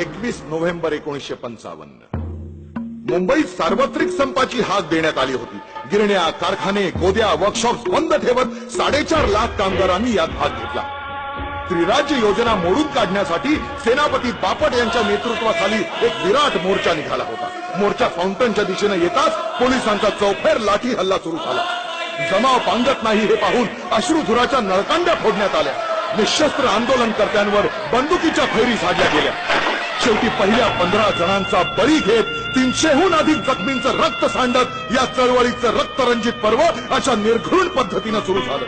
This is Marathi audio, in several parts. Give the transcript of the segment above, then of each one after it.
एकवीस नोव्हेंबर एकोणीसशे पंचावन्न. मुंबईत सार्वत्रिक संपाची हाक देण्यात आली होती. गिरण्या कारखाने गोद्या वर्कशॉप्स बंद ठेवत साडेचार लाख कामगारांनी यात भाग घेतला. त्रिराज्य योजना मोडून काढण्यासाठी सेनापती बापट यांच्या नेतृत्वाखाली एक विराट मोर्चा निघाला होता. मोर्चा फाउंटनच्या दिशेने येताच पोलिसांचा चौफेर लाठी हल्ला सुरू झाला. जमाव पांगत नाही हे पाहून अश्रुधुराच्या नळकांड्या फोडण्यात आल्या. निशस्त्र आंदोलनकर्त्यांवर बंदुकीच्या फैरी झाडल्या गेल्या. शेवटी पहिल्या पंधरा जणांचा बळी घेत तीनशेहून अधिक जखमींचं रक्त सांडत या चळवळीचं रक्तरंजित पर्व अशा निर्घृण पद्धतीनं सुरू झालं.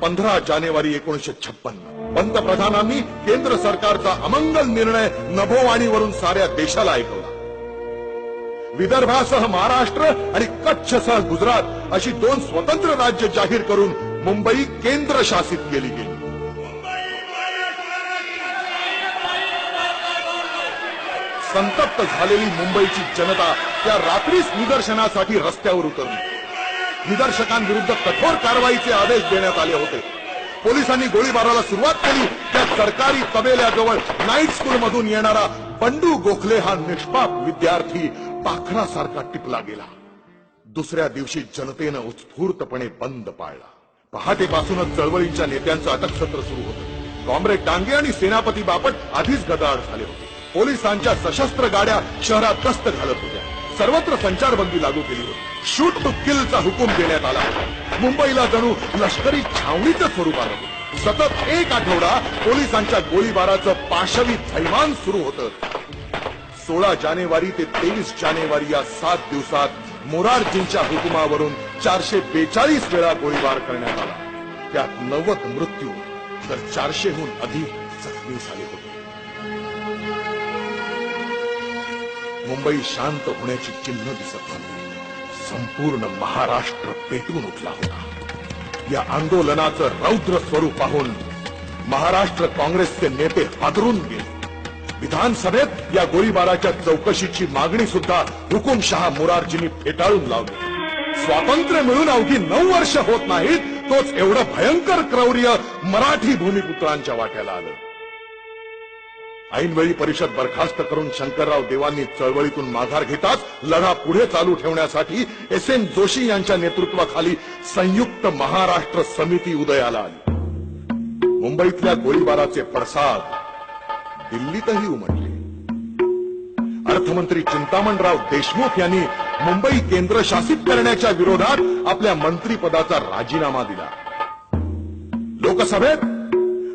पंधरा जानेवारी एकोणीशे छप्पन. पंतप्रधानांनी केंद्र सरकारचा अमंगल निर्णय नभोवाणीवरून साऱ्या देशाला ऐकवला. विदर्भासह महाराष्ट्र आणि कच्छसह गुजरात अशी दोन स्वतंत्र राज्य जाहीर करून मुंबई केंद्र शासित केली गेली. संतप्त झालेली मुंबईची जनता त्या रात्रीच निदर्शनासाठी रस्त्यावर उतरली. निदर्शकांविरुद्ध कठोर कारवाईचे आदेश देण्यात आले होते. पोलिसांनी गोळीबाराला सुरुवात केली. त्या सरकारी तबेल्याजवळ नाईट स्कूल मधून येणारा बंडू गोखले हा निष्पाप विद्यार्थी पाखरासारखा टिपला गेला. दुसऱ्या दिवशी जनतेनं उत्स्फूर्तपणे बंद पाळला. पहाटेपासूनच चळवळीच्या नेत्यांचं अटक सत्र सुरू होतं. कॉम्रेड डांगे आणि सेनापती बापट आधीच गदाड झाले होते. पोलिसांच्या सशस्त्र गाड्या शहरात गस्त घालत होत्या. सर्वत्र संचारबंदी लागू केली होती. शूट टू किलचा हुकूम देण्यात आला होता. मुंबईला जणू लष्करी छावणीचं स्वरूप आलं होतं. सतत एक आठवडा पोलिसांच्या गोळीबाराचं पाशवी थैमान सुरू होतं. सोळा जानेवारी ते तेवीस जानेवारी या सात दिवसात मोरारजींच्या हुकुमावरून चारशे बेचाळीस वेळा गोळीबार करण्यात आला. त्यात नव्वद मृत्यू तर चारशेहून अधिक जखमी झाले होते. मुंबई शांत होण्याची चिन्ह दिसत नव्हती. संपूर्ण महाराष्ट्र पेटून उठला होता. या आंदोलनाचं रौद्र स्वरूप पाहून महाराष्ट्र काँग्रेसचे नेते हादरून गेले. विधानसभेत या गोळीबाराच्या चौकशीची मागणी सुद्धा हुकुमशहा मोरारजींनी फेटाळून लावली. स्वातंत्र्य मिळून अवघी नऊ वर्ष होत नाहीत तोच एवढं भयंकर क्रौर्य मराठी भूमिपुत्रांच्या वाट्याला आलं. ऐनवेळी परिषद बरखास्त करून शंकरराव देवांनी चळवळीतून माघार घेताच लढा पुढे चालू ठेवण्यासाठी एस एन जोशी यांच्या नेतृत्वाखाली संयुक्त महाराष्ट्र समिती उदयाला आली. मुंबईतल्या गोळीबाराचे पडसाद दिल्लीतही उमटले. अर्थमंत्री चिंतामणराव देशमुख यांनी मुंबई केंद्रशासित करण्याच्या विरोधात आपल्या मंत्रीपदाचा राजीनामा दिला. लोकसभेत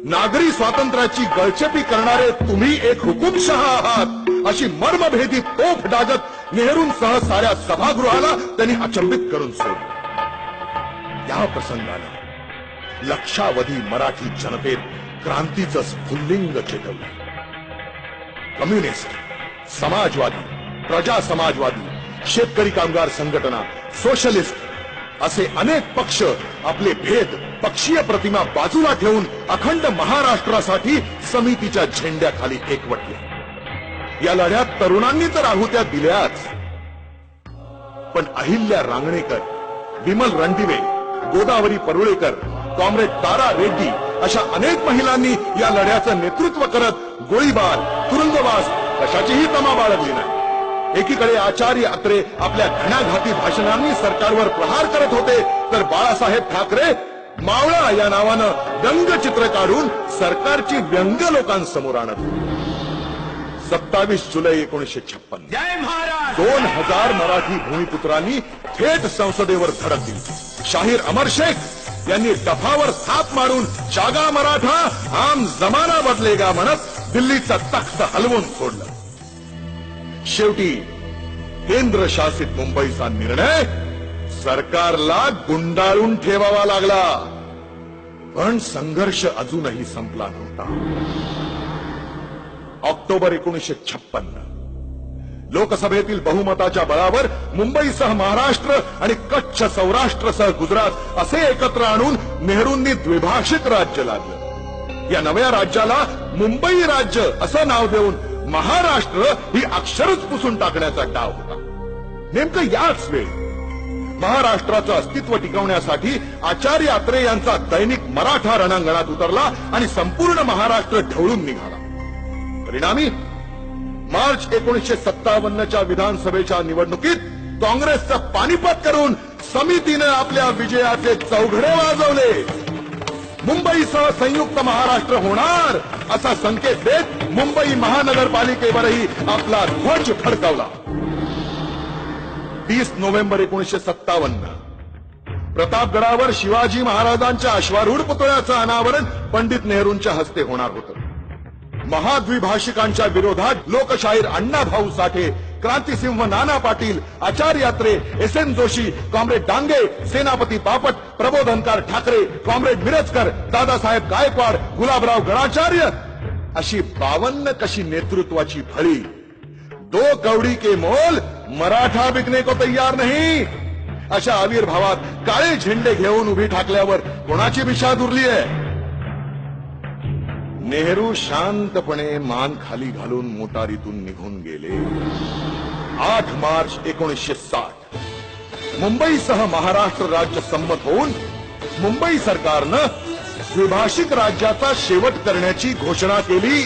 नागरी स्वातंत्र्याची गळचेपी करणारे तुम्ही एक हुकुमशहा आहात. अशी मर्मभेदी तोफ डागत नेहरूंसह साऱ्या सभागृहाला त्यांनी अचंबित करून सोडलं. या प्रसंगानं लक्षावधी मराठी जनतेत क्रांतीचं स्फुल्लिंग चेतवलं. कम्युनिस्ट समाजवादी प्रजा समाजवादी शेतकरी कामगार संघटना सोशलिस्ट असे अनेक पक्ष आपले भेद पक्षीय प्रतिमा बाजूला ठेवून अखंड महाराष्ट्रासाठी समितीच्या झेंड्याखाली एकवटले. या लढ्यात तरुणांनी तर आहुत्या दिल्याच. पण अहिल्या रांगणेकर विमल रणदिवे गोदावरी परुळेकर कॉम्रेड तारा रेड्डी अशा अनेक महिलांनी या लढ्याचं नेतृत्व करत गोळीबार तुरुंगवास कशाचीही तमा बाळगली नाही. एकीकडे आचार्य अत्रे आपल्या घणाघाती भाषणांनी सरकारवर प्रहार करत होते तर बाळासाहेब ठाकरे मावळा या नावानं व्यंगचित्र काढून सरकारची व्यंग लोकांसमोर आणत. सत्तावीस जुलै एकोणीशे छप्पन. दोन हजार मराठी भूमिपुत्रांनी थेट संसदेवर धडक दिली. शाहीर अमर शेख यांनी डफावर थाप मारून जागा मराठा आम जमाना बदलेगा म्हणत दिल्लीचा तख्त हलवून सोडलं शेवटी केंद्र शासित मुंबईचा निर्णय सरकारला गुंडाळून ठेवावा लागला. पण संघर्ष अजूनही संपला नव्हता. ऑक्टोबर एकोणीशे छप्पन्न. लोकसभेतील बहुमताच्या बळावर मुंबईसह महाराष्ट्र आणि कच्छ सौराष्ट्रसह गुजरात असे एकत्र आणून नेहरूंनी द्विभाषिक राज्य लागलं या नव्या राज्याला मुंबई राज्य असं नाव देऊन महाराष्ट्र ही अक्षरच पुसून टाकण्याचा डाव होता. नेमकं याच वेळी महाराष्ट्राचं अस्तित्व टिकवण्यासाठी आचार्य आत्रे यांचा दैनिक मराठा रणांगणात उतरला आणि संपूर्ण महाराष्ट्र ढवळून निघाला. परिणामी मार्च एकोणीसशे सत्तावन्नच्या विधानसभेच्या निवडणुकीत काँग्रेसचं पानिपत करून समितीनं आपल्या विजयाचे चौघडे वाजवले. मुंबईसह संयुक्त महाराष्ट्र होणार असा संकेत देत मुंबई महानगरपालिकेवरही आपला ध्वज फडकावला. तीस नोव्हेंबर एकोणीसशे सत्तावन्न. प्रतापगडावर शिवाजी महाराजांच्या अश्वारूढ पुतळ्याचं अनावरण पंडित नेहरूंच्या हस्ते होणार होतं. महाद्विभाषिकांच्या विरोधात लोकशाहीर अण्णाभाऊ साठे क्रांतिसिंह नाना पाटील आचार्य यात्रे S N Joshi comrade Dange Senapati Bapat Prabodhankar Thackeray comrade Mirajkar Dadasaheb Gaikwad Gulabrao Ganacharya अशी बावन्न कशी नेतृत्वाची फळी. दो कवडी के मोल मराठा बिकने को तयार नाही. अशा आविर्भावात काळे झेंडे घेऊन उभी ठाकल्यावर कोणाची विषाद उरली आहे नेहरू शांतपणे मान खाली घालून मोटारीतून निघून गेले. आठ मार्च एकोणीसशे साठ. मुंबईसह महाराष्ट्र राज्य संमत होऊन मुंबई सरकारनं द्विभाषिक राज्याचा शेवट करण्याची घोषणा केली.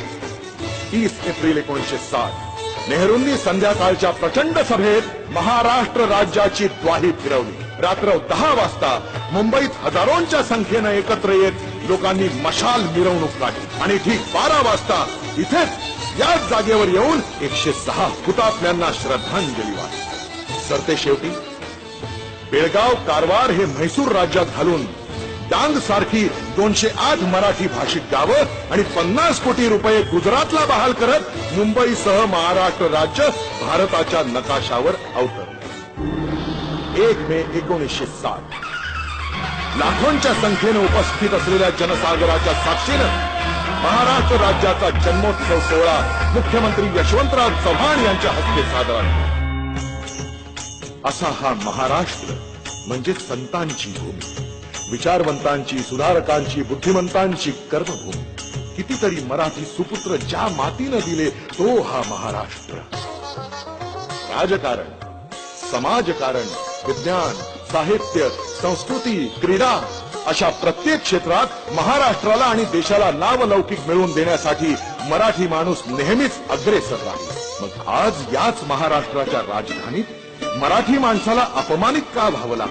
तीस एप्रिल एकोणीसशे साठ. नेहरूंनी संध्याकाळच्या प्रचंड सभेत महाराष्ट्र राज्याची द्वाही फिरवली. रात्र दहा वाजता मुंबईत हजारोंच्या संख्येनं एकत्र येत लोकांनी मशाल मिरवणूक काढली. आणि ठीक बारा वाजता इथेच याच जागेवर येऊन एकशे सहा हुतात्म्यांना श्रद्धांजली सर सरते शेवटी बेळगाव कारवार हे म्हैसूर राज्यात घालून डांग सारखी दोनशे आठ मराठी भाषिक गावं आणि पन्नास कोटी रुपये गुजरातला बहाल करत मुंबईसह महाराष्ट्र राज्य भारताच्या नकाशावर अवतरले. एक मे एकोणीसशे साठ. लाखोंच्या संख्येनं उपस्थित असलेल्या जनसागराच्या साक्षीनं महाराष्ट्र राज्याचा जन्मोत्सव सोहळा मुख्यमंत्री यशवंतराव चव्हाण यांच्या हस्ते साजरा असा हा महाराष्ट्र म्हणजे संतांची भूमी. विचारवंतांची सुधारकांची बुद्धिमंतांची कर्मभूमी. कितीतरी मराठी सुपुत्र ज्या मातीनं दिले तो हा महाराष्ट्र. राजकारण समाजकारण विज्ञान साहित्य संस्कृती क्रीडा अशा प्रत्येक क्षेत्रात महाराष्ट्राला आणि देशाला नावलौकिक मिळवून देण्यासाठी मराठी माणूस नेहमीच अग्रेसर राहील. मग आज याच महाराष्ट्राच्या राजधानीत मराठी माणसाला अपमानित का व्हावं लागलं?